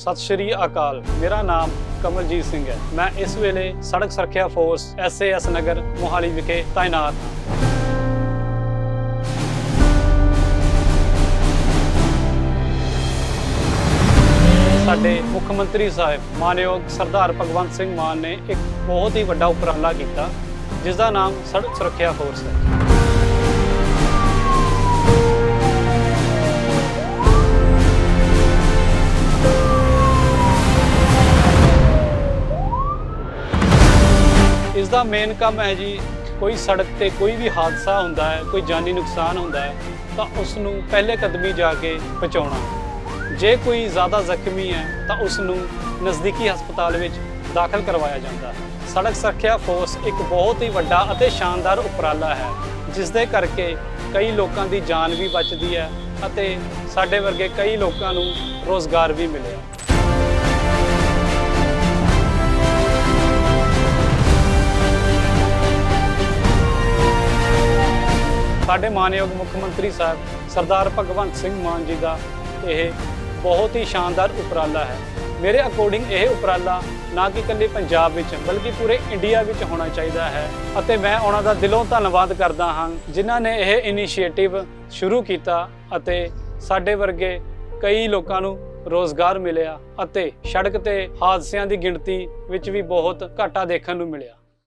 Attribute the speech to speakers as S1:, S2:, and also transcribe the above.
S1: ਸਤਿ ਸ਼੍ਰੀ ਅਕਾਲ। ਮੇਰਾ ਨਾਮ ਕਮਲਜੀਤ ਸਿੰਘ ਹੈ। ਮੈਂ ਇਸ ਵੇਲੇ ਸੜਕ ਸੁਰੱਖਿਆ ਫੋਰਸ ਐਸਏਐਸ ਨਗਰ ਮੋਹਾਲੀ ਵਿਖੇ ਤਾਇਨਾਤ ਹਾਂ। ਸਾਡੇ ਮੁੱਖ ਮੰਤਰੀ ਸਾਹਿਬ ਮਾਨਯੋਗ ਸਰਦਾਰ ਭਗਵੰਤ ਸਿੰਘ ਮਾਨ ਨੇ ਇੱਕ ਬਹੁਤ ਹੀ ਵੱਡਾ ਉਪਰਾਲਾ ਕੀਤਾ ਜਿਸ ਦਾ ਨਾਮ ਸੜਕ ਸੁਰੱਖਿਆ ਫੋਰਸ ਹੈ। ਦਾ ਮੇਨ ਕੰਮ ਹੈ ਜੀ, ਕੋਈ ਸੜਕ ਤੇ ਕੋਈ ਵੀ ਹਾਦਸਾ ਹੁੰਦਾ ਹੈ, ਕੋਈ ਜਾਨੀ ਨੁਕਸਾਨ ਹੁੰਦਾ ਹੈ, ਤਾਂ ਉਸ ਨੂੰ ਪਹਿਲੇ ਕਦਮੀ ਜਾ ਕੇ ਬਚਾਉਣਾ। ਜੇ ਕੋਈ ਜ਼ਿਆਦਾ ਜ਼ਖਮੀ ਹੈ, ਤਾਂ ਉਸ ਨੂੰ ਨਜ਼ਦੀਕੀ ਹਸਪਤਾਲ ਵਿੱਚ ਦਾਖਲ ਕਰਵਾਇਆ ਜਾਂਦਾ ਹੈ। ਸੜਕ ਸੁਰੱਖਿਆ ਫੋਰਸ ਇੱਕ ਬਹੁਤ ਹੀ ਵੱਡਾ ਅਤੇ ਸ਼ਾਨਦਾਰ ਉਪਰਾਲਾ ਹੈ ਜਿਸ ਦੇ ਕਰਕੇ ਕਈ ਲੋਕਾਂ ਦੀ ਜਾਨ ਵੀ ਬਚਦੀ ਹੈ ਅਤੇ ਸਾਡੇ ਵਰਗੇ ਕਈ ਲੋਕਾਂ ਨੂੰ ਰੋਜ਼ਗਾਰ ਵੀ ਮਿਲਿਆ। ਸਾਡੇ ਮਾਨਯੋਗ ਮੁੱਖ ਮੰਤਰੀ ਸਾਹਿਬ, ਸਰਦਾਰ ਭਗਵੰਤ ਸਿੰਘ ਮਾਨ ਜੀ ਦਾ ਇਹ ਬਹੁਤ ਹੀ ਸ਼ਾਨਦਾਰ ਉਪਰਾਲਾ ਹੈ। ਮੇਰੇ ਅਕੋਰਡਿੰਗ ਇਹ ਉਪਰਾਲਾ ਨਾ ਕਿ ਇਕੱਲੇ ਪੰਜਾਬ ਵਿੱਚ, ਬਲਕਿ ਪੂਰੇ ਇੰਡੀਆ ਵਿੱਚ ਹੋਣਾ ਚਾਹੀਦਾ ਹੈ ਅਤੇ ਮੈਂ ਉਹਨਾਂ ਦਾ ਦਿਲੋਂ ਧੰਨਵਾਦ ਕਰਦਾ ਹਾਂ, ਜਿਨ੍ਹਾਂ ਨੇ ਇਹ ਇਨੀਸ਼ੀਏਟਿਵ ਸ਼ੁਰੂ ਕੀਤਾ ਅਤੇ ਸਾਡੇ ਵਰਗੇ ਕਈ ਲੋਕਾਂ ਨੂੰ ਰੋਜ਼ਗਾਰ ਮਿਲਿਆ ਅਤੇ ਸੜਕ ਤੇ ਹਾਦਸਿਆਂ ਦੀ ਗਿਣਤੀ ਵਿੱਚ ਵੀ ਬਹੁਤ ਘਾਟਾ ਦੇਖਣ ਨੂੰ ਮਿਲਿਆ।